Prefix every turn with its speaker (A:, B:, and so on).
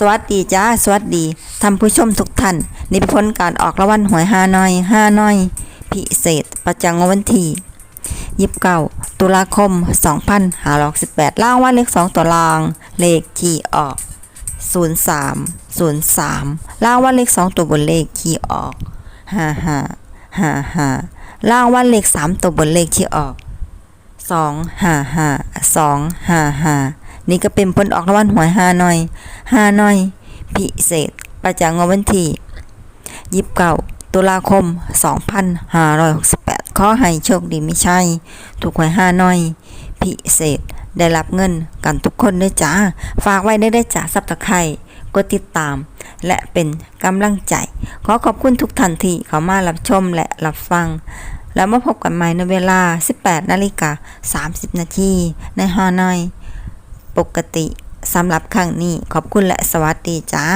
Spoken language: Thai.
A: สวัสดีจ้า สวัสดีท่านผู้ชมทุกท่าน นี่เป็นผลการออกรางวัลหวยฮาน้อยฮาน้อย พิเศษ ประจำวันที่ยิบเก้าตุลาคม2518ล่างว่าเลข2ตัวราง เลขที่ออก03 03ล่างว่าเลข2ตัวบนเลขที่ออก55 55ล่างว่าเลข3ตัวบนเลขที่ออกสองห้าห้าสองห้าห้า นี่ก็เป็นผลออกรางวัลหวยห้านอยห้านอย พิเศษ ประจำงวดวันที่ยิบเก้าตุลาคม 2568 ขอให้โชคดีไม่ใช่ ถูกหวยห้านอย พิเศษได้รับเงินกันทุกคนด้วยจ้า ฝากไว้ได้ได้จ้าสับตะไคร่กดติดตาม และเป็นกำลังใจ ขอขอบคุณทุกท่านที่เข้ามารับชมและรับฟัง แล้วมาพบกันใหม่ในเวลา 18 นาฬิกา 30 นาทีในฮานอย ปกติสำหรับครั้งนี้ขอบคุณและสวัสดีจ้า